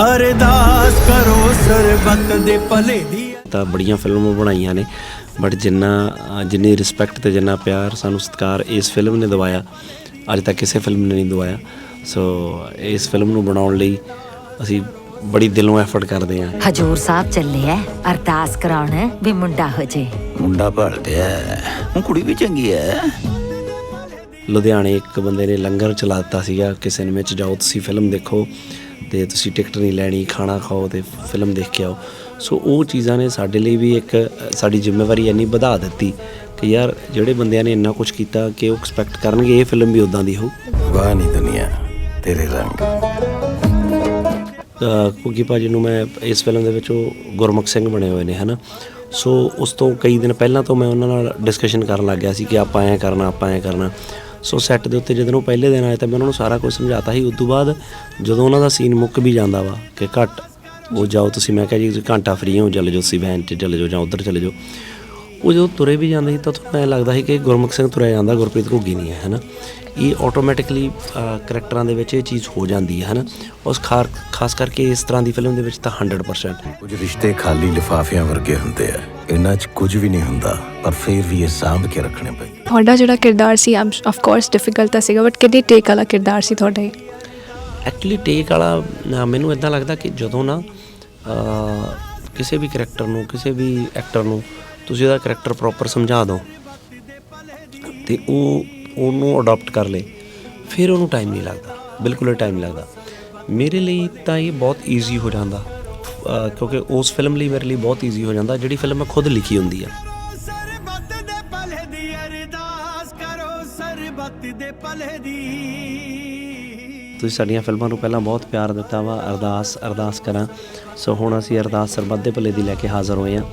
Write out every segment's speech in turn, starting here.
ਅਰਦਾਸ ਕਰੋ ਸਰਬੱਤ ਦੇ ਭਲੇ ਦੀ। ਤਾਂ ਬੜੀਆਂ ਫਿਲਮਾਂ ਬਣਾਈਆਂ ਨੇ ਬਟ ਜਿੰਨਾ ਜਿੰਨੀ ਰਿਸਪੈਕਟ ਤੇ ਜਿੰਨਾ ਪਿਆਰ ਸਾਨੂੰ ਸਤਿਕਾਰ ਇਸ ਫਿਲਮ ਨੇ ਦਵਾਇਆ ਅੱਜ ਤੱਕ ਕਿਸੇ ਫਿਲਮ ਨੇ ਨਹੀਂ ਦਵਾਇਆ। ਸੋ ਇਸ ਫਿਲਮ ਨੂੰ ਬਣਾਉਣ ਲਈ ਅਸੀਂ ਬੜੀ ਦਿਲੋਂ ਐਫਰਟ ਕਰਦੇ ਹਾਂ। ਹਜੂਰ ਸਾਹਿਬ ਚੱਲੇ ਐ ਅਰਦਾਸ ਕਰਾਉਣ ਵੀ ਮੁੰਡਾ ਹੋ ਜੇ। ਮੁੰਡਾ ਭਲਦਿਆ ਹੁਣ ਕੁੜੀ ਵੀ ਚੰਗੀ ਐ। ਲੁਧਿਆਣੇ ਇੱਕ ਬੰਦੇ ਨੇ ਲੰਗਰ ਚਲਾ ਦਿੱਤਾ ਸੀਗਾ ਕਿ ਸਿਨੇਮੇ 'ਚ ਜਾਓ ਤੁਸੀਂ ਫਿਲਮ ਦੇਖੋ। ਤੇ ਤੁਸੀਂ ਟਿਕਟ ਨਹੀਂ ਲੈਣੀ ਖਾਣਾ ਖਾਓ ਤੇ ਫਿਲਮ ਦੇਖ ਕੇ ਆਓ। ਸੋ ਉਹ ਚੀਜ਼ਾਂ ਨੇ ਸਾਡੇ ਲਈ ਵੀ ਇੱਕ ਸਾਡੀ ਜ਼ਿੰਮੇਵਾਰੀ ਇੰਨੀ ਵਧਾ ਦਿੱਤੀ ਕਿ ਯਾਰ ਜਿਹੜੇ ਬੰਦਿਆਂ ਨੇ ਇੰਨਾ ਕੁਝ ਕੀਤਾ ਕਿ ਉਹ ਐਕਸਪੈਕਟ ਕਰਨਗੇ ਇਹ ਫਿਲਮ ਵੀ ਉਦਾਂ ਦੀ ਹੋਊ। ਵਾਹ ਨਹੀਂ ਦੁਨੀਆ ਤੇਰੇ ਰੰਗ। ਕੁੱਗੀ ਭਾਜੀ ਨੂੰ ਮੈਂ ਇਸ ਫਿਲਮ ਦੇ ਵਿੱਚ ਉਹ ਗੁਰਮੁਖ ਸਿੰਘ ਬਣੇ ਹੋਏ ਨੇ ਹਨਾ? ਸੋ ਉਸ ਤੋਂ ਕਈ ਦਿਨ ਪਹਿਲਾਂ ਤੋਂ ਮੈਂ ਉਹਨਾਂ ਨਾਲ ਡਿਸਕਸ਼ਨ ਕਰਨ ਲੱਗ ਗਿਆ ਸੀ ਕਿ ਆਪਾਂ ਐਂ ਕਰਨਾ ਆਪਾਂ ਐਂ ਕਰਨਾ। ਸੋ ਸੈੱਟ ਦੇ ਉੱਤੇ ਜਦੋਂ ਉਹ ਪਹਿਲੇ ਦਿਨ ਆਏ ਤਾਂ ਮੈਂ ਉਹਨਾਂ ਨੂੰ ਸਾਰਾ ਕੁਝ ਸਮਝਾਤਾ ਸੀ। ਉਸ ਤੋਂ ਬਾਅਦ ਜਦੋਂ ਉਹਨਾਂ ਦਾ ਸੀਨ ਮੁੱਕ ਵੀ ਜਾਂਦਾ ਵਾ ਕਿ ਘੱਟ, ਉਹ ਜਾਓ ਤੁਸੀਂ, ਮੈਂ ਕਿਹਾ ਜੀ ਤੁਸੀਂ ਘੰਟਾ ਫ੍ਰੀ ਹੋ, ਚਲੇ ਜਾਓ ਤੁਸੀਂ ਵੈਨ 'ਚ ਚਲੇ ਜਾਓ ਜਾਂ ਉੱਧਰ ਚਲੇ ਜਾਓ। ਉਹ ਜਦੋਂ ਤੁਰੇ ਵੀ ਜਾਂਦੇ ਸੀ ਤਾਂ ਤੁਹਾਨੂੰ ਐਂ ਲੱਗਦਾ ਸੀ ਕਿ ਗੁਰਮੁਖ ਸਿੰਘ ਤੁਰਿਆ ਜਾਂਦਾ ਗੁਰਪ੍ਰੀਤ ਘੁੱਗੀ ਨਹੀਂ ਹੈ ਹਨਾ ਇਹ ਆਟੋਮੈਟਿਕਲੀ ਕਰੈਕਟਰਾਂ ਦੇ ਵਿੱਚ ਇਹ ਚੀਜ਼ ਹੋ ਜਾਂਦੀ ਹੈ ਹਨਾ ਉਸ ਖਾਸ ਕਰਕੇ ਇਸ ਤਰ੍ਹਾਂ ਦੀ ਫਿਲਮ ਦੇ ਵਿੱਚ ਤਾਂ 100% ਕੁਝ ਰਿਸ਼ਤੇ ਖਾਲੀ ਲਿਫਾਫਿਆਂ ਵਰਗੇ ਹੁੰਦੇ ਆ। ਇਹਨਾਂ 'ਚ ਕੁਝ ਵੀ ਨਹੀਂ ਹੁੰਦਾ ਪਰ ਫਿਰ ਵੀ ਇਹ ਸਾਂਭ ਕੇ ਰੱਖਣੇ ਪੈਂਦੇ ਤੁਹਾਡਾ ਜਿਹੜਾ ਕਿਰਦਾਰ ਸੀ ਆਫ ਕੋਰਸ ਡਿਫਿਕਲਟ ਤਾਂ ਸੀਗਾ ਬਟ ਕਿੰਨੀ ਟੇਕ ਵਾਲਾ ਕਿਰਦਾਰ ਸੀ ਤੁਹਾਡਾ? ਐਕਚੁਅਲੀ ਟੇਕ ਵਾਲਾ ਮੈਨੂੰ ਇਦਾਂ ਲੱਗਦਾ ਕਿ ਜਦੋਂ ਨਾ ਕਿਸੇ ਵੀ ਕਰੈਕਟਰ ਨੂੰ, ਕਿਸੇ ਵੀ ਐਕਟਰ ਨੂੰ ਤੁਸੀਂ ਉਹਦਾ ਕਰੈਕਟਰ ਪ੍ਰੋਪਰ ਸਮਝਾ ਦਿਓ ਤੇ ਉਹ, ਉਹਨੂੰ ਅਡਾਪਟ ਕਰ ਲੇ। ਫਿਰ ਉਹਨੂੰ ਟਾਈਮ ਨਹੀਂ ਲੱਗਦਾ, ਬਿਲਕੁਲ ਟਾਈਮ ਨਹੀਂ ਲੱਗਦਾ। ਮੇਰੇ ਲਈ ਤਾਂ ਇਹ ਬਹੁਤ ਈਜ਼ੀ ਹੋ ਜਾਂਦਾ। ਕਿਉਂਕਿ ਉਸ ਫਿਲਮ ਲਈ ਮੇਰੇ ਲਈ ਬਹੁਤ ਈਜ਼ੀ ਹੋ ਜਾਂਦਾ, ਜਿਹੜੀ ਫਿਲਮ ਮੈਂ ਖੁਦ ਲਿਖੀ ਹੁੰਦੀ ਆ। ਤੁਸੀਂ ਸਾਡੀਆਂ ਫਿਲਮਾਂ ਨੂੰ ਪਹਿਲਾਂ ਬਹੁਤ ਪਿਆਰ ਦਿੱਤਾ ਵਾ, ਅਰਦਾਸ ਅਰਦਾਸ ਕਰਾਂ। ਸੋ ਹੁਣ ਅਸੀਂ ਅਰਦਾਸ ਸਰਬੱਤ ਦੇ ਭਲੇ ਦੀ ਲੈ ਕੇ ਹਾਜ਼ਰ ਹੋਏ ਹਾਂ।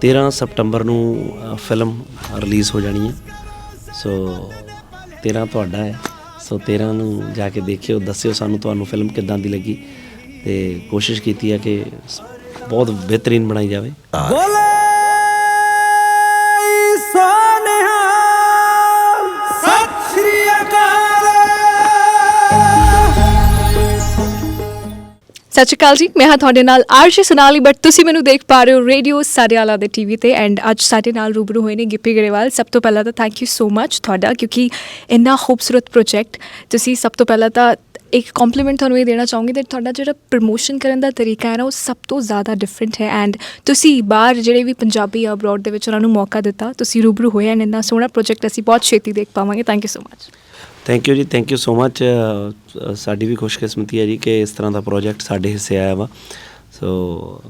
13 ਸਤੰਬਰ ਨੂੰ ਫਿਲਮ ਰਿਲੀਜ਼ ਹੋ ਜਾਣੀ ਹੈ। ਸੋ 13 ਤੁਹਾਡਾ ਹੈ। ਸੋ 13 ਨੂੰ ਜਾ ਕੇ ਦੇਖਿਓ, ਦੱਸਿਓ ਸਾਨੂੰ ਤੁਹਾਨੂੰ ਫਿਲਮ ਕਿੱਦਾਂ ਦੀ ਲੱਗੀ। ਤੇ ਕੋਸ਼ਿਸ਼ ਕੀਤੀ ਹੈ ਕਿ ਬਹੁਤ ਬਿਹਤਰੀਨ ਬਣਾਈ ਜਾਵੇ। ਬੋਲੇ! ਸਤਿ ਸ਼੍ਰੀ ਅਕਾਲ ਜੀ। ਮੈਂ ਹਾਂ ਤੁਹਾਡੇ ਨਾਲ ਆਰਸ਼ੀ ਸੁਨਾਲੀ ਬਟ ਤੁਸੀਂ ਮੈਨੂੰ ਦੇਖ ਪਾ ਰਹੇ ਹੋ ਰੇਡੀਓ ਸਾਰਿਆਲਾ ਦੇ ਟੀਵੀ ਤੇ ਐਂਡ ਅੱਜ ਸਾਡੇ ਨਾਲ ਰੂਬਰੂ ਹੋਏ ਨੇ ਗਿੱਪੀ ਗਰੇਵਾਲ। ਸਭ ਤੋਂ ਪਹਿਲਾਂ ਤਾਂ ਥੈਂਕ ਯੂ ਸੋ ਮੱਚ ਤੁਹਾਡਾ, ਕਿਉਂਕਿ ਇੰਨਾ ਖੂਬਸੂਰਤ ਪ੍ਰੋਜੈਕਟ ਤੁਸੀਂ ਸਭ ਤੋਂ ਪਹਿਲਾਂ ਤਾਂ ਇੱਕ ਕੰਪਲੀਮੈਂਟ ਤੁਹਾਨੂੰ ਇਹ ਦੇਣਾ ਚਾਹੂੰਗੀ ਕਿ ਤੁਹਾਡਾ ਜਿਹੜਾ ਪ੍ਰੋਮੋਸ਼ਨ ਕਰਨ ਦਾ ਤਰੀਕਾ ਹੈ ਨਾ, ਉਹ ਸਭ ਤੋਂ ਜ਼ਿਆਦਾ ਡਿਫਰੈਂਟ ਹੈ ਐਂਡ ਤੁਸੀਂ ਬਾਹਰ ਜਿਹੜੇ ਵੀ ਪੰਜਾਬੀ ਆ ਅਬਰੋਡ ਦੇ ਵਿੱਚ ਉਹਨਾਂ ਨੂੰ ਮੌਕਾ ਦਿੱਤਾ, ਤੁਸੀਂ ਰੂਬਰੂ ਹੋਏ ਐਂਡ ਇੰਨਾ ਸੋਹਣਾ ਪ੍ਰੋਜੈਕਟ ਅਸੀਂ ਬਹੁਤ ਛੇਤੀ ਦੇਖ ਪਾਵਾਂਗੇ। Thank you so much thank you ji thank you so much ਸਾਡੀ ਵੀ ਖੁਸ਼ਕਿਸਮਤੀ ਹੈ ਜੀ ਕਿ ਇਸ ਤਰ੍ਹਾਂ ਦਾ ਪ੍ਰੋਜੈਕਟ ਸਾਡੇ ਹਿੱਸੇ ਆਇਆ ਵਾ। ਸੋ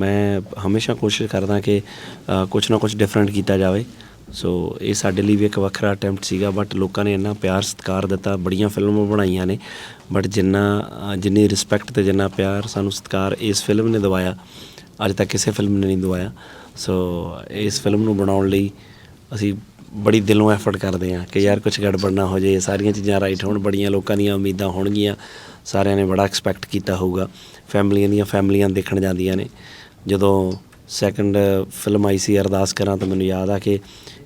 ਮੈਂ ਹਮੇਸ਼ਾ ਕੋਸ਼ਿਸ਼ ਕਰਦਾ ਕਿ ਅ, ਕੁਛ ਨਾ ਕੁਛ ਡਿਫਰੈਂਟ ਕੀਤਾ ਜਾਵੇ। ਸੋ ਇਹ ਸਾਡੇ ਲਈ ਵੀ ਇੱਕ ਵੱਖਰਾ ਅਟੈਂਪਟ ਸੀਗਾ ਬਟ ਲੋਕਾਂ ਨੇ ਇੰਨਾ ਪਿਆਰ ਸਤਿਕਾਰ ਦਿੱਤਾ ਬੜੀਆਂ ਫਿਲਮਾਂ ਬਣਾਈਆਂ ਨੇ। ਬਟ ਜਿੰਨਾ ਜਿੰਨੀ ਰਿਸਪੈਕਟ ਤੇ ਜਿੰਨਾ ਪਿਆਰ ਸਾਨੂੰ ਸਤਿਕਾਰ ਇਸ ਫਿਲਮ ਨੇ ਦਵਾਇਆ ਅੱਜ ਤੱਕ ਕਿਸੇ ਫਿਲਮ ਨੇ ਨਹੀਂ ਦਵਾਇਆ। ਸੋ ਇਸ ਫਿਲਮ ਨੂੰ ਬਣਾਉਣ ਲਈ ਅਸੀਂ ਬੜੀ ਦਿਲੋਂ ਐਫਰਟ ਕਰਦੇ ਹਾਂ ਕਿ ਯਾਰ ਕੁਝ ਗੜਬੜ ਨਾ ਹੋ ਜੇ ਸਾਰੀਆਂ ਚੀਜ਼ਾਂ ਰਾਈਟ ਹੋਣ, ਬੜੀਆਂ ਲੋਕਾਂ ਦੀਆਂ ਉਮੀਦਾਂ ਹੋਣਗੀਆਂ, ਸਾਰਿਆਂ ਨੇ ਬੜਾ ਐਕਸਪੈਕਟ ਕੀਤਾ ਹੋਊਗਾ। ਫੈਮਲੀਆਂ ਦੀਆਂ ਫੈਮਲੀਆਂ ਦੇਖਣ ਜਾਂਦੀਆਂ ਨੇ। ਜਦੋਂ ਸੈਕੰਡ ਫਿਲਮ ਆਈ ਸੀ ਅਰਦਾਸ ਕਰਾਂ ਤਾਂ ਮੈਨੂੰ ਯਾਦ ਆ ਕਿ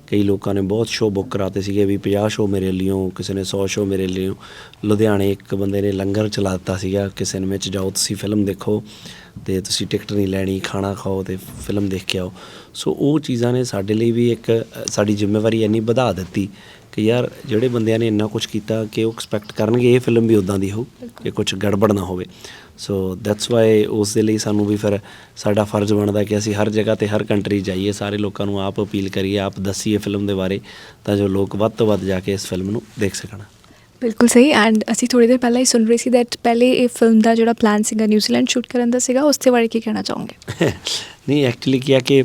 ਕਈ ਲੋਕਾਂ ਨੇ ਬਹੁਤ ਸ਼ੋਅ ਬੁੱਕ ਕਰਾਤੇ ਸੀਗੇ ਵੀ 50 ਸ਼ੋਅ ਮੇਰੇ ਲਈਓ ਕਿਸੇ ਨੇ 100 ਸ਼ੋਅ ਮੇਰੇ ਲਈਓ ਲੁਧਿਆਣੇ ਇੱਕ ਬੰਦੇ ਨੇ ਲੰਗਰ ਚਲਾ ਦਿੱਤਾ ਸੀਗਾ ਕਿ ਸਿਨੇਮੇ 'ਚ ਜਾਓ, ਤੁਸੀਂ ਫਿਲਮ ਦੇਖੋ ਤੇ ਤੁਸੀਂ ਟਿਕਟ ਨਹੀਂ ਲੈਣੀ, ਖਾਣਾ ਖਾਓ ਤੇ ਫਿਲਮ ਦੇਖ ਕੇ ਆਓ। ਸੋ ਉਹ ਚੀਜ਼ਾਂ ਨੇ ਸਾਡੇ ਲਈ ਵੀ ਇੱਕ, ਸਾਡੀ ਜ਼ਿੰਮੇਵਾਰੀ ਇੰਨੀ ਵਧਾ ਦਿੱਤੀ ਕਿ ਯਾਰ ਜਿਹੜੇ ਬੰਦਿਆਂ ਨੇ ਇੰਨਾ ਕੁਝ ਕੀਤਾ ਕਿ ਉਹ ਐਕਸਪੈਕਟ ਕਰਨਗੇ, ਇਹ ਫਿਲਮ ਵੀ ਉਦਾਂ ਦੀ ਹੋਊ, ਕਿ ਕੁਝ ਗੜਬੜ ਨਾ ਹੋਵੇ। ਸੋ ਦੈਟਸ ਵਾਈ ਉਸ ਦੇ ਲਈ ਸਾਨੂੰ ਵੀ ਫਿਰ ਸਾਡਾ ਫਰਜ਼ ਬਣਦਾ ਕਿ ਅਸੀਂ ਹਰ ਜਗ੍ਹਾ ਤੇ ਹਰ ਕੰਟਰੀ ਜਾਈਏ ਸਾਰੇ ਲੋਕਾਂ ਨੂੰ ਆਪ ਅਪੀਲ ਕਰੀਏ ਆਪ ਦੱਸੀਏ ਫਿਲਮ ਦੇ ਬਾਰੇ ਤਾਂ ਜੋ ਲੋਕ ਵੱਧ ਤੋਂ ਵੱਧ ਜਾ ਕੇ ਇਸ ਫਿਲਮ ਨੂੰ ਦੇਖ ਸਕਣ। ਬਿਲਕੁਲ ਸਹੀ ਐਂਡ ਅਸੀਂ ਥੋੜੀ ਦੇਰ ਪਹਿਲਾਂ ਹੀ ਸੁਣ ਰਹੇ ਸੀ that ਪਹਿਲੇ ਇਹ ਫਿਲਮ ਦਾ ਜਿਹੜਾ ਪਲਾਨ ਸੀਗਾ ਨਿਊਜ਼ੀਲੈਂਡ ਸ਼ੂਟ ਕਰਨ ਦਾ ਸੀਗਾ ਉਸ ਤੇ ਬਾਰੇ ਕੀ ਕਹਿਣਾ ਚਾਹੋਗੇ? ਨਹੀਂ ਐਕਚੁਅਲੀ ਕੀ ਆ ਕਿ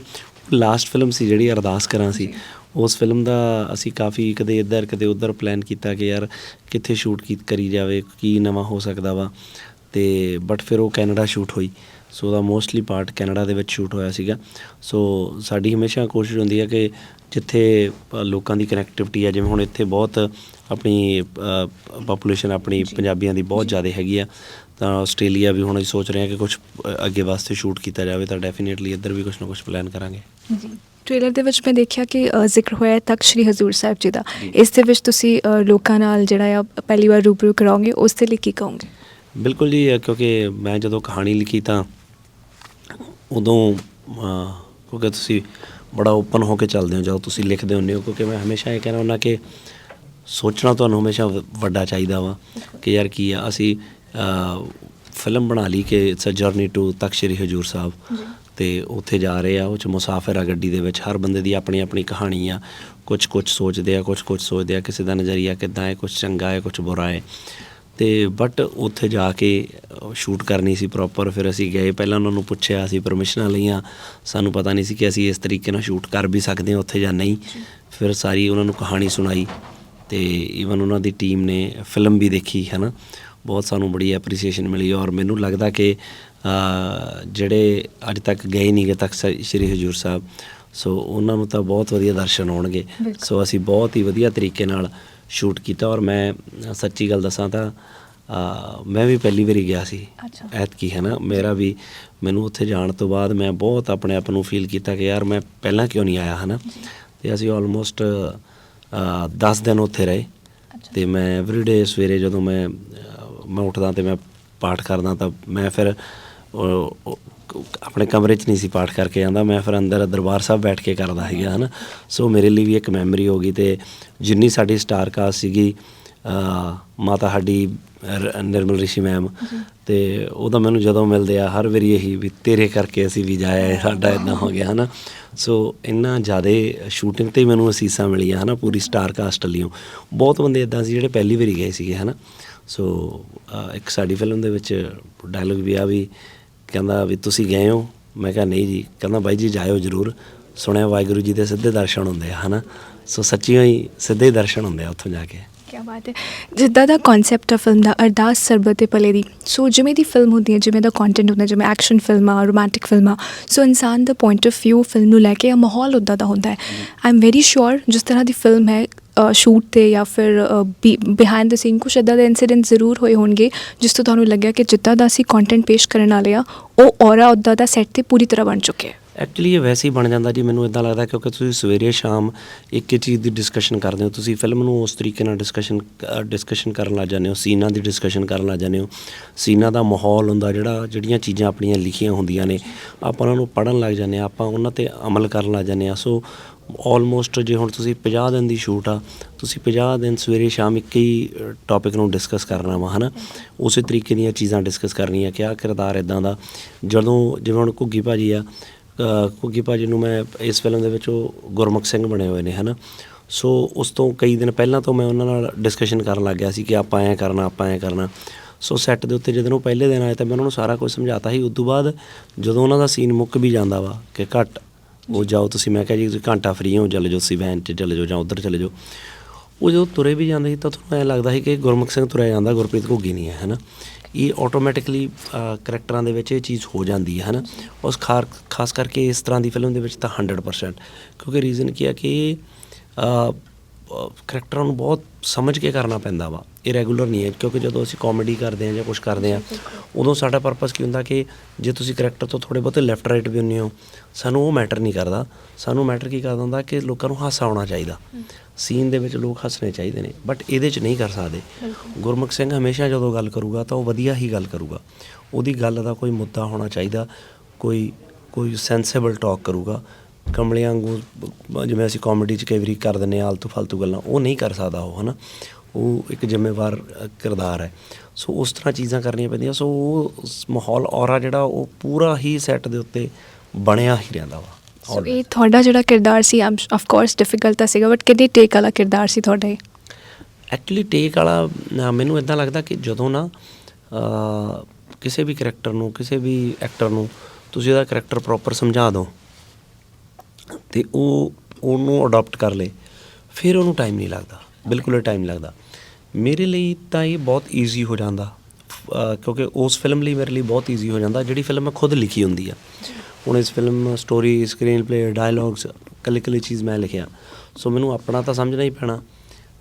ਲਾਸਟ ਫਿਲਮ ਸੀ ਜਿਹੜੀ ਅਰਦਾਸ ਕਰਾਂ ਸੀ। ਉਸ ਫਿਲਮ ਦਾ ਅਸੀਂ ਕਾਫੀ ਕਦੇ ਇੱਧਰ ਕਦੇ ਉੱਧਰ ਪਲਾਨ ਕੀਤਾ ਕਿ ਯਾਰ ਕਿੱਥੇ ਸ਼ੂਟ ਕੀ ਕਰੀ ਜਾਵੇ ਕੀ ਨਵਾਂ ਹੋ ਸਕਦਾ ਵਾ। ਤੇ ਬਟ ਫਿਰ ਉਹ ਕੈਨੇਡਾ ਸ਼ੂਟ ਹੋਈ। ਸੋ ਉਹਦਾ ਮੋਸਟਲੀ ਪਾਰਟ ਕੈਨੇਡਾ ਦੇ ਵਿੱਚ ਸ਼ੂਟ ਹੋਇਆ ਸੀਗਾ। ਸੋ ਸਾਡੀ ਹਮੇਸ਼ਾ ਕੋਸ਼ਿਸ਼ ਹੁੰਦੀ ਹੈ ਕਿ ਜਿੱਥੇ ਲੋਕਾਂ ਦੀ ਕਨੈਕਟੀਵਿਟੀ ਹੈ ਜਿਵੇਂ ਹੁਣ ਇੱਥੇ ਬਹੁਤ ਆਪਣੀ ਪੋਪੂਲੇਸ਼ਨ ਆਪਣੀ ਪੰਜਾਬੀਆਂ ਦੀ ਬਹੁਤ ਜ਼ਿਆਦਾ ਹੈਗੀ ਆ। ਤਾਂ ਆਸਟ੍ਰੇਲੀਆ ਵੀ ਹੁਣ ਅਸੀਂ ਸੋਚ ਰਹੇ ਹਾਂ ਕਿ ਕੁਝ ਅੱਗੇ ਵਾਸਤੇ ਸ਼ੂਟ ਕੀਤਾ ਜਾਵੇ ਤਾਂ ਡੈਫੀਨਿਟਲੀ ਇੱਧਰ ਵੀ ਕੁਝ ਨਾ ਕੁਝ ਪਲਾਨ ਕਰਾਂਗੇ। ਜੀ। ਟ੍ਰੇਲਰ ਦੇ ਵਿੱਚ ਮੈਂ ਦੇਖਿਆ ਕਿ ਜ਼ਿਕਰ ਹੋਇਆ ਹੈ ਤਖਤ ਸ੍ਰੀ ਹਜ਼ੂਰ ਸਾਹਿਬ ਜੀ ਦਾ। ਇਸ ਦੇ ਵਿੱਚ ਤੁਸੀਂ ਲੋਕਾਂ ਨਾਲ ਜਿਹੜਾ ਆ ਪਹਿਲੀ ਵਾਰ ਰੂਬਰੂ ਕਰਾਓਗੇ ਉਸ ਦੇ ਲਈ ਕੀ ਕਹੋਗੇ? ਬਿਲਕੁਲ ਜੀ ਕਿਉਂਕਿ ਮੈਂ ਜਦੋਂ ਕਹਾਣੀ ਲਿਖੀ ਤਾਂ ਉਦੋਂ ਕਿਉਂਕਿ ਤੁਸੀਂ ਬੜਾ ਓਪਨ ਹੋ ਕੇ ਚੱਲਦੇ ਹੋ ਜਦੋਂ ਤੁਸੀਂ ਲਿਖਦੇ ਹੁੰਦੇ ਹੋ ਕਿਉਂਕਿ ਮੈਂ ਹਮੇਸ਼ਾ ਇਹ ਕਹਿਣਾ ਹੁੰਦਾ ਕਿ ਸੋਚਣਾ ਤੁਹਾਨੂੰ ਹਮੇਸ਼ਾ ਵੱਡਾ ਚਾਹੀਦਾ ਵਾ ਕਿ ਯਾਰ ਕੀ ਆ ਅਸੀਂ ਫਿਲਮ ਬਣਾ ਲਈ ਕਿ it's a journey to Takht Shri Hazur Sahib. ਤੇ ਉੱਥੇ ਜਾ ਰਹੇ ਆ ਉਹ ਚ ਮੁਸਾਫਿਰ ਆ ਗੱਡੀ ਦੇ ਵਿੱਚ ਹਰ ਬੰਦੇ ਦੀ ਆਪਣੀ ਆਪਣੀ ਕਹਾਣੀ ਆ। ਕੁਝ ਕੁਝ ਸੋਚਦੇ ਆ ਕੁਝ ਕੁਝ ਸੋਚਦੇ ਆ ਕਿਸੇ ਦਾ ਨਜ਼ਰੀਆ ਕਿੱਦਾਂ ਹੈ ਕੁਝ ਚੰਗਾ ਹੈ ਕੁਝ ਬੁਰਾ ਹੈ। ਤੇ ਬਟ ਉੱਥੇ ਜਾ ਕੇ ਸ਼ੂਟ ਕਰਨੀ ਸੀ ਪ੍ਰੋਪਰ ਫਿਰ ਅਸੀਂ ਗਏ। ਪਹਿਲਾਂ ਉਹਨਾਂ ਨੂੰ ਪੁੱਛਿਆ ਅਸੀਂ ਪਰਮਿਸ਼ਨਾਂ ਲਈਆਂ। ਸਾਨੂੰ ਪਤਾ ਨਹੀਂ ਸੀ ਕਿ ਅਸੀਂ ਇਸ ਤਰੀਕੇ ਨਾਲ ਸ਼ੂਟ ਕਰ ਵੀ ਸਕਦੇ ਹਾਂ ਉੱਥੇ ਜਾਂ ਨਹੀਂ। ਫਿਰ ਸਾਰੀ ਉਹਨਾਂ ਨੂੰ ਕਹਾਣੀ ਸੁਣਾਈ ਤੇ ਈਵਨ ਉਹਨਾਂ ਦੀ ਟੀਮ ਨੇ ਫਿਲਮ ਵੀ ਦੇਖੀ ਹੈ ਨਾ ਬਹੁਤ ਸਾਨੂੰ ਬੜੀ ਐਪਰੀਸੀਏਸ਼ਨ ਮਿਲੀ ਔਰ ਮੈਨੂੰ ਲੱਗਦਾ ਕਿ ਜਿਹੜੇ ਅੱਜ ਤੱਕ ਗਏ ਨਹੀਂ ਗਏ ਤੱਕ ਸ਼੍ਰੀ ਹਜੂਰ ਸਾਹਿਬ ਸੋ ਉਹਨਾਂ ਨੂੰ ਤਾਂ ਬਹੁਤ ਵਧੀਆ ਦਰਸ਼ਨ ਹੋਣਗੇ। ਸੋ ਅਸੀਂ ਬਹੁਤ ਹੀ ਵਧੀਆ ਤਰੀਕੇ ਨਾਲ ਸ਼ੂਟ ਕੀਤਾ ਔਰ ਮੈਂ ਸੱਚੀ ਗੱਲ ਦੱਸਾਂ ਤਾਂ ਮੈਂ ਵੀ ਪਹਿਲੀ ਵਾਰੀ ਗਿਆ ਸੀ। ਅੱਛਾ। ਐਤਕੀ ਹੈ ਨਾ ਮੇਰਾ ਵੀ ਮੈਨੂੰ ਉੱਥੇ ਜਾਣ ਤੋਂ ਬਾਅਦ ਮੈਂ ਬਹੁਤ ਆਪਣੇ ਆਪ ਨੂੰ ਫੀਲ ਕੀਤਾ ਕਿ ਯਾਰ ਮੈਂ ਪਹਿਲਾਂ ਕਿਉਂ ਨਹੀਂ ਆਇਆ ਹੈ ਨਾ ਤੇ ਅਸੀਂ ਆਲਮੋਸਟ 10 ਦਿਨ ਉੱਥੇ ਰਹੇ। ਤੇ ਮੈਂ ਐਵਰੀਡੇ ਸਵੇਰੇ ਜਦੋਂ ਮੈਂ ਮੈਂ ਉੱਠਦਾ ਤੇ ਮੈਂ ਪਾਠ ਕਰਦਾ ਤਾਂ ਮੈਂ ਫਿਰ ਆਪਣੇ ਕਮਰੇ 'ਚ ਨਹੀਂ ਸੀ ਪਾਠ ਕਰਕੇ ਆਂਦਾ ਮੈਂ ਫਿਰ ਅੰਦਰ ਦਰਬਾਰ ਸਾਹਿਬ ਬੈਠ ਕੇ ਕਰਦਾ ਸੀਗਾ ਹਨਾ। ਸੋ ਮੇਰੇ ਲਈ ਵੀ ਇੱਕ ਮੈਮਰੀ ਹੋ ਗਈ ਤੇ ਜਿੰਨੀ ਸਾਡੀ ਸਟਾਰ ਕਾਸਟ ਸੀਗੀ ਮਾਤਾ ਸਾਡੀ ਨਿਰਮਲ ਰਿਸ਼ੀ ਮੈਮ ਤੇ ਉਹਦਾ ਮੈਨੂੰ ਜਦੋਂ ਮਿਲਦੇ ਆ ਹਰ ਵਾਰੀ ਇਹੀ ਵੀ ਤੇਰੇ ਕਰਕੇ ਅਸੀਂ ਵੀ ਜਾਇਆ ਸਾਡਾ ਇਦਾਂ ਹੋ ਗਿਆ ਹਨਾ। ਸੋ ਇੰਨਾ ਜ਼ਿਆਦਾ ਸ਼ੂਟਿੰਗ ਤੇ ਮੈਨੂੰ ਅਸੀਸਾਂ ਮਿਲੀਆਂ ਹਨਾ ਪੂਰੀ ਸਟਾਰ ਕਾਸਟ ਵੱਲੋਂ ਬਹੁਤ ਬੰਦੇ ਇਦਾਂ ਸੀ ਜਿਹੜੇ ਪਹਿਲੀ ਵਾਰੀ ਗਏ ਸੀਗੇ ਹਨਾ। ਸੋ ਇੱਕ ਸਾਡੀ ਫਿਲਮ ਦੇ ਵਿੱਚ ਡਾਇਲੋਗ ਵੀ ਆ ਵੀ ਕਹਿੰਦਾ ਵੀ ਤੁਸੀਂ ਗਏ ਹੋ। ਮੈਂ ਕਿਹਾ ਨਹੀਂ ਜੀ। ਕਹਿੰਦਾ ਬਾਈ ਜੀ ਜਾਇਓ ਜ਼ਰੂਰ। ਸੁਣਿਆ ਵਾਹਿਗੁਰੂ ਜੀ ਦੇ ਸਿੱਧੇ ਦਰਸ਼ਨ ਹੁੰਦੇ ਆ ਹਨਾ? ਸੋ ਸੱਚੀਆਂ ਹੀ ਸਿੱਧੇ ਹੀ ਦਰਸ਼ਨ ਹੁੰਦੇ ਆ ਉੱਥੋਂ ਜਾ ਕੇ। ਕੀ ਬਾਤ ਹੈ। ਜਿੱਦਾਂ ਦਾ ਕਨਸੈਪਟ ਆ ਫਿਲਮ ਦਾ ਅਰਦਾਸ ਸਰਬਤ ਤੇ ਭਲੇ ਦੀ। ਸੋ ਜਿਵੇਂ ਦੀ ਫਿਲਮ ਹੁੰਦੀ ਹੈ ਜਿਵੇਂ ਦਾ ਕੰਟੈਂਟ ਹੁੰਦਾ ਜਿਵੇਂ ਐਕਸ਼ਨ ਫਿਲਮਾਂ ਰੋਮਾਂਟਿਕ ਫਿਲਮਾਂ ਸੋ ਇਨਸਾਨ ਦਾ ਪੁਆਇੰਟ ਆਫ View ਫਿਲਮ ਨੂੰ ਲੈ ਕੇ ਆ ਮਾਹੌਲ ਉੱਦਾਂ ਦਾ ਹੁੰਦਾ ਹੈ। ਆਈ ਐਮ ਵੈਰੀ ਸ਼ੋਰ ਜਿਸ ਤਰ੍ਹਾਂ ਦੀ ਫਿਲਮ ਹੈ ਸ਼ੂਟ ਤੇ ਜਾਂ ਫਿਰ ਬਿਹਾਈਂਡ ਦ ਸੀਨ ਕੁਛ ਇੱਦਾਂ ਦੇ ਇਨਸੀਡੈਂਟ ਜ਼ਰੂਰ ਹੋਏ ਹੋਣਗੇ, ਜਿਸ ਤੋਂ ਤੁਹਾਨੂੰ ਲੱਗਿਆ ਕਿ ਜਿੱਦਾਂ ਦਾ ਅਸੀਂ ਕੰਟੈਂਟ ਪੇਸ਼ ਕਰਨ ਵਾਲੇ ਆ ਉਹ ਔਰਾ ਉੱਦਾਂ ਦਾ ਸੈੱਟ ਤੇ ਪੂਰੀ ਤਰ੍ਹਾਂ ਬਣ ਚੁੱਕਿਆ ਹੈ। ਐਕਚੁਅਲੀ ਇਹ ਵੈਸੇ ਹੀ ਬਣ ਜਾਂਦਾ ਜੀ, ਮੈਨੂੰ ਇਦਾਂ ਲੱਗਦਾ ਕਿਉਂਕਿ ਤੁਸੀਂ ਸਵੇਰੇ ਸ਼ਾਮ ਇੱਕ ਹੀ ਚੀਜ਼ ਦੀ ਡਿਸਕਸ਼ਨ ਕਰਦੇ ਹੋ, ਤੁਸੀਂ ਫਿਲਮ ਨੂੰ ਉਸ ਤਰੀਕੇ ਨਾਲ ਡਿਸਕਸ਼ਨ ਡਿਸਕਸ਼ਨ ਕਰਨ ਲੱਗ ਜਾਂਦੇ ਹੋ, ਸੀਨਾਂ ਦੀ ਡਿਸਕਸ਼ਨ ਕਰਨ ਲੱਗ ਜਾਂਦੇ ਹੋ। ਸੀਨਾਂ ਦਾ ਮਾਹੌਲ ਹੁੰਦਾ ਜਿਹੜਾ, ਜਿਹੜੀਆਂ ਚੀਜ਼ਾਂ ਆਪਣੀਆਂ ਲਿਖੀਆਂ ਹੁੰਦੀਆਂ ਨੇ, ਆਪਾਂ ਉਹਨਾਂ ਨੂੰ ਪੜ੍ਹਨ ਲੱਗ ਜਾਂਦੇ ਆ ਆਪਾਂ ਉਹਨਾਂ ਤੇ ਅਮਲ ਕਰਨ ਲੱਗ ਜਾਂਦੇ ਆ ਸੋ ਆਲਮੋਸਟ ਜੇ ਹੁਣ ਤੁਸੀਂ 50 ਦਿਨ ਦੀ ਸ਼ੂਟ ਆ ਤੁਸੀਂ 50 ਦਿਨ ਸਵੇਰੇ ਸ਼ਾਮ ਇੱਕ ਹੀ ਟੌਪਿਕ ਨੂੰ ਡਿਸਕਸ ਕਰਨਾ ਵਾ ਹਨਾ? ਉਸੇ ਤਰੀਕੇ ਦੀਆਂ ਚੀਜ਼ਾਂ ਡਿਸਕਸ ਕਰਨੀਆਂ ਕਿ ਆਹ ਕਿਰਦਾਰ ਇਦਾਂ ਦਾ। ਜਦੋਂ ਜਿਵੇਂ ਹੁਣ ਘੁੱਗੀ ਭਾਜੀ ਆ ਅ, ਘੁੱਗੀ ਭਾਜੀ ਨੂੰ ਮੈਂ ਇਸ ਫਿਲਮ ਦੇ ਵਿੱਚ ਉਹ ਗੁਰਮੁਖ ਸਿੰਘ ਬਣੇ ਹੋਏ ਨੇ ਹਨਾ? ਸੋ ਉਸ ਤੋਂ ਕਈ ਦਿਨ ਪਹਿਲਾਂ ਤੋਂ ਮੈਂ ਉਹਨਾਂ ਨਾਲ ਡਿਸਕਸ਼ਨ ਕਰਨ ਲੱਗ ਗਿਆ ਸੀ ਕਿ ਆਪਾਂ ਐਂ ਕਰਨਾ ਆਪਾਂ ਐਂ ਕਰਨਾ। ਸੋ ਸੈੱਟ ਦੇ ਉੱਤੇ ਜਦੋਂ ਉਹ ਪਹਿਲੇ ਦਿਨ ਆਏ ਤਾਂ ਮੈਂ ਉਹਨਾਂ ਨੂੰ ਸਾਰਾ ਕੁਝ ਸਮਝਾਤਾ ਸੀ। ਉਸ ਤੋਂ ਬਾਅਦ ਜਦੋਂ ਉਹਨਾਂ ਦਾ ਸੀਨ ਮੁੱਕ ਵੀ ਜਾਂਦਾ ਵਾ ਕਿ ਘੱਟ ਉਹ ਜਾਓ ਤੁਸੀਂ। ਮੈਂ ਕਿਹਾ ਜੀ ਤੁਸੀਂ ਘੰਟਾ ਫਰੀ ਹੋ, ਚਲੇ ਜਾਓ ਤੁਸੀਂ ਵੈਨ 'ਚ ਚਲੇ ਜਾਓ ਜਾਂ ਉੱਧਰ ਚਲੇ ਜਾਓ। ਉਹ ਜਦੋਂ ਤੁਰੇ ਵੀ ਜਾਂਦੇ ਸੀ ਤਾਂ ਤੁਹਾਨੂੰ ਐਂ ਲੱਗਦਾ ਸੀ ਕਿ ਗੁਰਮੁਖ ਸਿੰਘ ਤੁਰਿਆ ਜਾਂਦਾ, ਗੁਰਪ੍ਰੀਤ ਘੁੱਗੀ ਨਹੀਂ ਹੈ ਹਨਾ ਇਹ ਆਟੋਮੈਟਿਕਲੀ ਕਰੈਕਟਰਾਂ ਦੇ ਵਿੱਚ ਇਹ ਚੀਜ਼ ਹੋ ਜਾਂਦੀ ਹੈ ਹਨਾ ਉਸ ਖਾਰ, ਖਾਸ ਕਰਕੇ ਇਸ ਤਰ੍ਹਾਂ ਦੀ ਫਿਲਮ ਦੇ ਵਿੱਚ ਤਾਂ 100% ਕਿਉਂਕਿ ਰੀਜ਼ਨ ਕੀ ਹੈ ਕਿ ਕਰੈਕਟਰਾਂ ਨੂੰ ਬਹੁਤ ਸਮਝ ਕੇ ਕਰਨਾ ਪੈਂਦਾ ਵਾ। ਇਹ ਰੈਗੂਲਰ ਨਹੀਂ ਹੈ, ਕਿਉਂਕਿ ਜਦੋਂ ਅਸੀਂ ਕਾਮੇਡੀ ਕਰਦੇ ਹਾਂ ਜਾਂ ਕੁਝ ਕਰਦੇ ਹਾਂ, ਉਦੋਂ ਸਾਡਾ ਪਰਪਸ ਕੀ ਹੁੰਦਾ ਕਿ ਜੇ ਤੁਸੀਂ ਕਰੈਕਟਰ ਤੋਂ ਥੋੜੇ ਬਹੁਤੇ ਲੈਫਟ ਰਾਈਟ ਵੀ ਹੁੰਨੇ ਹੋ, ਸਾਨੂੰ ਉਹ ਮੈਟਰ ਨਹੀਂ ਕਰਦਾ। ਸਾਨੂੰ ਮੈਟਰ ਕੀ ਕਰਦਾ ਹੁੰਦਾ ਕਿ ਲੋਕਾਂ ਨੂੰ ਹਾਸਾ ਆਉਣਾ ਚਾਹੀਦਾ। ਸੀਨ ਦੇ ਵਿੱਚ ਲੋਕ ਹੱਸਣੇ ਚਾਹੀਦੇ ਨੇ ਬਟ ਇਹਦੇ 'ਚ ਨਹੀਂ ਕਰ ਸਕਦੇ। ਗੁਰਮੁਖ ਸਿੰਘ ਹਮੇਸ਼ਾ ਜਦੋਂ ਗੱਲ ਕਰੂਗਾ ਤਾਂ ਉਹ ਵਧੀਆ ਹੀ ਗੱਲ ਕਰੂਗਾ। ਉਹਦੀ ਗੱਲ ਦਾ ਕੋਈ ਮੁੱਦਾ ਹੋਣਾ ਚਾਹੀਦਾ, ਕੋਈ ਕੋਈ ਸੈਂਸੇਬਲ ਟਾਕ ਕਰੂਗਾ। ਕਮਲਿਆਂ ਵਾਂਗੂ ਜਿਵੇਂ ਅਸੀਂ ਕਾਮੇਡੀ 'ਚ ਕਈ ਵਾਰੀ ਕਰ ਹਾਂ ਆਲਤੂ ਫਾਲਤੂ ਗੱਲਾਂ ਉਹ ਨਹੀਂ ਕਰ ਸਕਦਾ ਉਹ ਹਨਾ? ਉਹ ਇੱਕ ਜ਼ਿੰਮੇਵਾਰ ਕਿਰਦਾਰ ਹੈ। ਸੋ ਉਸ ਤਰ੍ਹਾਂ ਚੀਜ਼ਾਂ ਕਰਨੀਆਂ ਪੈਂਦੀਆਂ ਸੋ ਉਹ ਮਾਹੌਲ ਔਰਾ ਜਿਹੜਾ ਉਹ ਪੂਰਾ ਹੀ ਸੈੱਟ ਦੇ ਉੱਤੇ ਬਣਿਆ ਹੀ ਰਹਿੰਦਾ ਵਾ ਸੋ ਇਹ ਤੁਹਾਡਾ ਜਿਹੜਾ ਕਿਰਦਾਰ ਸੀ ਆਫ ਕੋਰਸ ਡਿਫਿਕਲਟ ਤਾਂ ਸੀਗਾ ਬਟ ਕਿੰਨੀ ਟੇਕ ਵਾਲਾ ਕਿਰਦਾਰ ਸੀ ਤੁਹਾਡਾ? ਇਹ ਐਕਚੁਅਲੀ ਟੇਕ ਵਾਲਾ ਮੈਨੂੰ ਇਦਾਂ ਲੱਗਦਾ ਕਿ ਜਦੋਂ ਨਾ ਕਿਸੇ ਵੀ ਕਰੈਕਟਰ ਨੂੰ ਕਿਸੇ ਵੀ ਐਕਟਰ ਨੂੰ ਤੁਸੀਂ ਉਹਦਾ ਕਰੈਕਟਰ ਪ੍ਰੋਪਰ ਸਮਝਾ ਦਿਓ ਤੇ ਉਹ ਉਹਨੂੰ ਅਡਾਪਟ ਕਰ ਲੇ ਫਿਰ ਉਹਨੂੰ ਟਾਈਮ ਨਹੀਂ ਲੱਗਦਾ। ਬਿਲਕੁਲ ਟਾਈਮ ਲੱਗਦਾ। ਮੇਰੇ ਲਈ ਤਾਂ ਇਹ ਬਹੁਤ ਈਜ਼ੀ ਹੋ ਜਾਂਦਾ। ਕਿਉਂਕਿ ਉਸ ਫਿਲਮ ਲਈ ਮੇਰੇ ਲਈ ਬਹੁਤ ਈਜ਼ੀ ਹੋ ਜਾਂਦਾ ਜਿਹੜੀ ਫਿਲਮ ਮੈਂ ਖੁਦ ਲਿਖੀ ਹੁੰਦੀ ਆ। ਹੁਣ ਇਸ film story screen play dialogues ਕੱਲੀ ਕੱਲੀ ਚੀਜ਼ ਮੈਂ ਲਿਖਿਆ। ਸੋ ਮੈਨੂੰ ਆਪਣਾ ਤਾਂ ਸਮਝਣਾ ਹੀ ਪੈਣਾ।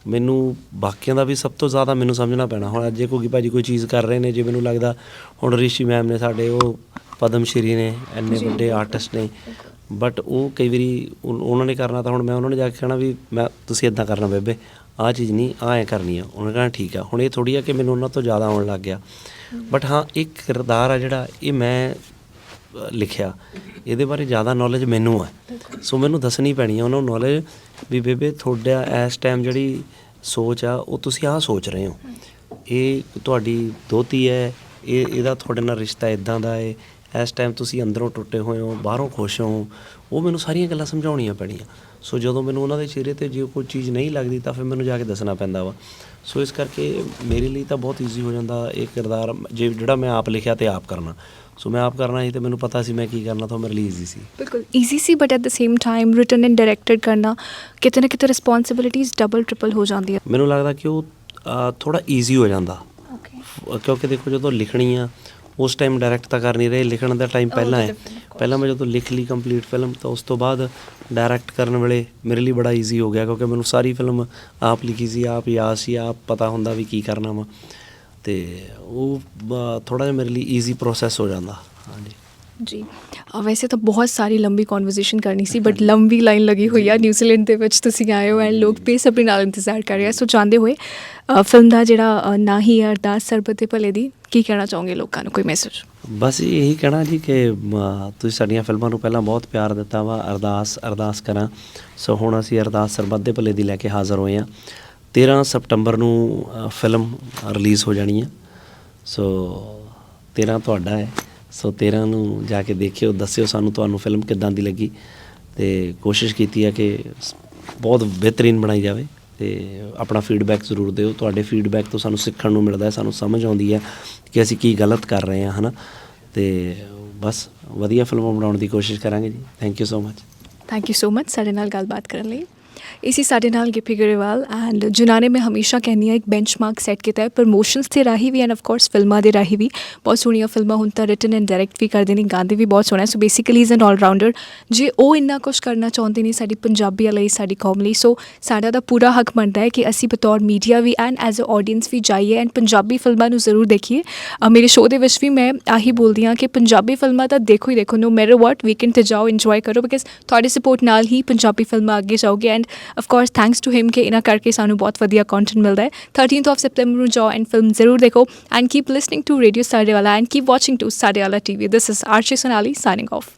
ਮੈਨੂੰ ਬਾਕੀਆਂ ਦਾ ਵੀ ਸਭ ਤੋਂ ਜ਼ਿਆਦਾ ਮੈਨੂੰ ਸਮਝਣਾ ਪੈਣਾ। ਹੁਣ ਅੱਜ ਜੇ ਕੋਈ ਭਾਜੀ ਕੋਈ ਚੀਜ਼ ਕਰ ਰਹੇ ਨੇ ਜੇ ਮੈਨੂੰ ਲੱਗਦਾ ਹੁਣ ਰਿਸ਼ੀ ਮੈਮ ਨੇ ਸਾਡੇ ਉਹ ਪਦਮ ਸ਼੍ਰੀ ਨੇ ਇੰਨੇ ਵੱਡੇ ਆਰਟਿਸਟ ਨੇ ਬਟ ਉਹ ਕਈ ਵਾਰੀ ਉਹਨਾਂ ਨੇ ਕਰਨਾ ਤਾਂ ਹੁਣ ਮੈਂ ਉਹਨਾਂ ਨੂੰ ਜਾ ਕੇ ਕਹਿਣਾ ਵੀ ਮੈਂ, ਤੁਸੀਂ ਇਦਾਂ ਕਰਨਾ ਬੇਬੇ, ਆਹ ਚੀਜ਼ ਨਹੀਂ, ਆਹ ਐ ਕਰਨੀ ਆ। ਉਹਨਾਂ ਕਹਿੰਦਾ ਠੀਕ ਆ। ਹੁਣ ਇਹ ਥੋੜੀ ਆ ਕਿ ਮੈਨੂੰ ਉਹਨਾਂ ਤੋਂ ਜ਼ਿਆਦਾ ਆਉਣ ਲੱਗ ਗਿਆ। ਬਟ ਹਾਂ, ਇੱਕ ਕਿਰਦਾਰ ਆ ਜਿਹੜਾ, ਇਹ ਮੈਂ ਲਿਖਿਆ। ਇਹਦੇ ਬਾਰੇ ਜ਼ਿਆਦਾ ਨੌਲੇਜ ਮੈਨੂੰ ਆ। ਸੋ ਮੈਨੂੰ ਦੱਸਣੀ ਪੈਣੀ ਆ ਉਹਨਾਂ ਨੂੰ ਨੌਲੇਜ ਵੀ ਬੇਬੇ, ਤੁਹਾਡਾ ਇਸ ਟਾਈਮ ਜਿਹੜੀ ਸੋਚ ਆ, ਉਹ ਤੁਸੀਂ ਆਹ ਸੋਚ ਰਹੇ ਹੋ। ਇਹ ਤੁਹਾਡੀ ਦੋਤੀ ਹੈ, ਇਹ, ਇਹਦਾ ਤੁਹਾਡੇ ਨਾਲ ਰਿਸ਼ਤਾ ਇਦਾਂ ਦਾ ਹੈ ਇਸ ਟਾਈਮ ਤੁਸੀਂ ਅੰਦਰੋਂ ਟੁੱਟੇ ਹੋਏ ਹੋ ਬਾਹਰੋਂ ਖੁਸ਼ ਹੋ ਉਹ ਮੈਨੂੰ ਸਾਰੀਆਂ ਗੱਲਾਂ ਸਮਝਾਉਣੀਆਂ ਪੈਣੀਆਂ। ਸੋ ਜਦੋਂ ਮੈਨੂੰ ਉਹਨਾਂ ਦੇ ਚਿਹਰੇ ਤੇ ਜੇ ਕੋਈ ਚੀਜ਼ ਨਹੀਂ ਲੱਗਦੀ ਤਾਂ ਫਿਰ ਮੈਨੂੰ ਜਾ ਕੇ ਦੱਸਣਾ ਪੈਂਦਾ ਵਾ। ਸੋ ਇਸ ਕਰਕੇ ਮੇਰੇ ਲਈ ਤਾਂ ਬਹੁਤ ਈਜ਼ੀ ਹੋ ਜਾਂਦਾ ਇਹ ਕਿਰਦਾਰ ਜੇ ਜਿਹੜਾ ਮੈਂ ਆਪ ਲਿਖਿਆ ਤੇ ਆਪ ਕਰਨਾ। ਸੋ ਮੈਂ ਆਪ ਕਰਨਾ ਸੀ ਤੇ ਮੈਨੂੰ ਪਤਾ ਸੀ ਮੈਂ ਕੀ ਕਰਨਾ ਤਾਂ ਮੇਰੇ ਲਈ ਈਜ਼ੀ ਸੀ। ਬਿਲਕੁਲ easy C but at the same time written and directed ਕਰਨਾ ਕਿਤੇ ਨਾ ਕਿਤੇ ਰਿਸਪੌਂਸਿਬਿਲਿਟੀਜ਼ ਡਬਲ ਟ੍ਰਿਪਲ ਹੋ ਜਾਂਦੀਆਂ। ਮੈਨੂੰ ਲੱਗਦਾ ਕਿ ਉਹ ਥੋੜਾ ਈਜ਼ੀ ਹੋ ਜਾਂਦਾ। ਓਕੇ ਕਿਉਂਕਿ ਦੇਖੋ ਜਦੋਂ ਲਿਖਣੀ ਆ ਉਸ ਟਾਈਮ ਡਾਇਰੈਕਟ ਤਾਂ ਕਰ ਨਹੀਂ ਰਹੇ ਲਿਖਣ ਦਾ ਟਾਈਮ ਪਹਿਲਾਂ ਹੈ। ਪਹਿਲਾਂ ਮੈਂ ਜਦੋਂ ਲਿਖ ਲਈ ਕੰਪਲੀਟ ਫਿਲਮ ਤਾਂ ਉਸ ਤੋਂ ਬਾਅਦ ਡਾਇਰੈਕਟ ਕਰਨ ਵੇਲੇ ਮੇਰੇ ਲਈ ਬੜਾ ਈਜ਼ੀ ਹੋ ਗਿਆ ਕਿਉਂਕਿ ਮੈਨੂੰ ਸਾਰੀ ਫਿਲਮ ਆਪ ਲਿਖੀ ਸੀ ਆਪ ਯਾਦ ਸੀ ਆਪ ਪਤਾ ਹੁੰਦਾ ਵੀ ਕੀ ਕਰਨਾ ਵਾ। ਤੇ ਉਹ ਥੋੜਾ ਜਿਹਾ ਮੇਰੇ ਲਈ ਈਜ਼ੀ ਪ੍ਰੋਸੈਸ ਹੋ ਜਾਂਦਾ। ਹਾਂਜੀ। ਜੀ। ਵੈਸੇ ਤਾਂ ਬਹੁਤ ਸਾਰੀ ਲੰਬੀ ਕਨਵਰਸੇਸ਼ਨ ਕਰਨੀ ਸੀ ਬਟ ਲੰਬੀ ਲਾਈਨ ਲੱਗੀ ਹੋਈ ਆ ਨਿਊਜ਼ੀਲੈਂਡ ਦੇ ਵਿੱਚ ਤੁਸੀਂ ਆਏ ਹੋ ਐਂਡ ਲੋਕ ਬੇਸਬਰੀ ਨਾਲ ਇੰਤਜ਼ਾਰ ਕਰ ਰਹੇ ਆ। ਸੋ ਜਾਂਦੇ ਹੋਏ ਫਿਲਮ ਦਾ ਜਿਹੜਾ ਨਾਂ ਹੀ ਅਰਦਾਸ ਸਰਬਤ ਭਲੇ ਦੀ ਕੀ ਕਹਿਣਾ ਚਾਹੋਗੇ ਲੋਕਾਂ ਨੂੰ? ਕੋਈ ਮੈਸੇਜ ਬਸ ਇਹੀ ਕਹਿਣਾ ਜੀ ਕਿ ਤੁਸੀਂ ਸਾਡੀਆਂ ਫਿਲਮਾਂ ਨੂੰ ਪਹਿਲਾਂ ਬਹੁਤ ਪਿਆਰ ਦਿੱਤਾ ਵਾ ਅਰਦਾਸ ਅਰਦਾਸ ਕਰਾਂ। ਸੋ ਹੁਣ ਅਸੀਂ ਅਰਦਾਸ ਸਰਬੱਤ ਦੇ ਭਲੇ ਦੀ ਲੈ ਕੇ ਹਾਜ਼ਰ ਹੋਏ ਆ। 13 ਸਤੰਬਰ ਨੂੰ ਫਿਲਮ ਰਿਲੀਜ਼ ਹੋ ਜਾਣੀ ਹੈ ਸੋ 13 ਤੁਹਾਡਾ ਹੈ। ਸੋ 13 ਨੂੰ ਜਾ ਕੇ ਦੇਖਿਓ, ਦੱਸਿਓ ਸਾਨੂੰ ਤੁਹਾਨੂੰ ਫਿਲਮ ਕਿੱਦਾਂ ਦੀ ਲੱਗੀ ਤੇ ਕੋਸ਼ਿਸ਼ ਕੀਤੀ ਹੈ ਕਿ ਬਹੁਤ ਬਿਹਤਰੀਨ ਬਣਾਈ ਜਾਵੇ ਤੇ ਆਪਣਾ ਫੀਡਬੈਕ ਜ਼ਰੂਰ ਦਿਓ। ਤੁਹਾਡੇ ਫੀਡਬੈਕ ਤੋਂ ਸਾਨੂੰ ਸਿੱਖਣ ਨੂੰ ਮਿਲਦਾ ਹੈ, ਸਾਨੂੰ ਸਮਝ ਆਉਂਦੀ ਹੈ ਕਿ ਅਸੀਂ ਕੀ ਗਲਤ ਕਰ ਰਹੇ ਹਾਂ, ਹਨਾ? ਤੇ ਬਸ ਵਧੀਆ ਫਿਲਮਾਂ ਬਣਾਉਣ ਦੀ ਕੋਸ਼ਿਸ਼ ਕਰਾਂਗੇ ਜੀ। Thank you so much thank you so much ਸਾਡੇ ਨਾਲ ਗੱਲਬਾਤ ਕਰਨ ਲਈ। ਇਸੀ ਸਾਡੇ ਨਾਲ ਗਿੱਪੀ ਗਰੇਵਾਲ ਐਂਡ ਜਿਨ੍ਹਾਂ ਨੇ ਮੈਂ ਹਮੇਸ਼ਾ ਕਹਿੰਦੀ ਹਾਂ ਇੱਕ ਬੈਂਚਮਾਰਕ ਸੈੱਟ ਕੀਤਾ ਹੈ ਪ੍ਰਮੋਸ਼ਨਸ ਤੇ ਰਾਹੀਂ ਵੀ ਐਂਡ ਆਫ ਕੋਰਸ ਫਿਲਮਾਂ ਦੇ ਰਾਹੀਂ ਵੀ ਬਹੁਤ ਸੋਹਣੀਆਂ ਫਿਲਮਾਂ ਹੁਣ ਤਾਂ ਰਿਟਨ ਐਂਡ ਡਾਇਰੈਕਟ ਵੀ ਕਰਦੇ ਨੇ ਗਾਉਂਦੇ ਵੀ ਬਹੁਤ ਸੋਹਣਾ so basically is an rounder ਜੇ ਉਹ ਇੰਨਾ ਕੁਝ ਕਰਨਾ ਚਾਹੁੰਦੇ ਨੇ ਸਾਡੀ ਪੰਜਾਬੀਆਂ ਲਈ ਸਾਡੀ ਕੌਮ ਲਈ ਸੋ ਸਾਡਾ ਤਾਂ ਪੂਰਾ ਹੱਕ ਬਣਦਾ ਹੈ ਕਿ ਅਸੀਂ ਬਤੌਰ ਮੀਡੀਆ ਵੀ ਐਂਡ ਐਜ਼ ਅ ਆਡੀਅנס ਵੀ ਜਾਈਏ ਐਂਡ ਪੰਜਾਬੀ ਫਿਲਮਾਂ ਨੂੰ ਜ਼ਰੂਰ ਦੇਖੀਏ ਮੇਰੇ ਸ਼ੋਅ ਦੇ ਵਿੱਚ ਵੀ ਮੈਂ ਆਹੀ ਬੋਲਦੀ ਹਾਂ ਕਿ ਪੰਜਾਬੀ ਫਿਲਮਾਂ ਤਾਂ ਦੇਖੋ ਹੀ ਦੇਖੋ ਨੋ ਮੈਟਰ ਵਾਟ ਵੀਕਐਂਡ ਤੇ ਜਾਓ ਇੰਜੋਏ ਕਰੋ ਬਿਕਾਜ਼ ਤੁਹਾਡੇ ਸਪੋਰਟ ਨਾਲ ਹੀ ਪੰਜਾਬੀ ਫਿਲਮਾਂ ਅੱਗੇ ਜਾਓਗੇ and of course thanks to him ਕਿ ਇਹਨਾਂ ਕਰਕੇ ਸਾਨੂੰ ਬਹੁਤ ਵਧੀਆ ਕੰਟੈਂਟ ਮਿਲਦਾ ਹੈ। 13th ਆਫ ਸੈਪਟੈਂਬਰ ਨੂੰ ਜਾਓ ਐਂਡ ਫਿਲਮ ਜ਼ਰੂਰ ਦੇਖੋ and keep listening to radio ਸਾਡੇ ਵਾਲਾ ਐਂਡ ਕੀਪ ਵਾਚਿੰਗ ਟੂ ਸਾਡੇ ਵਾਲਾ TV this is Arshi Sonali signing off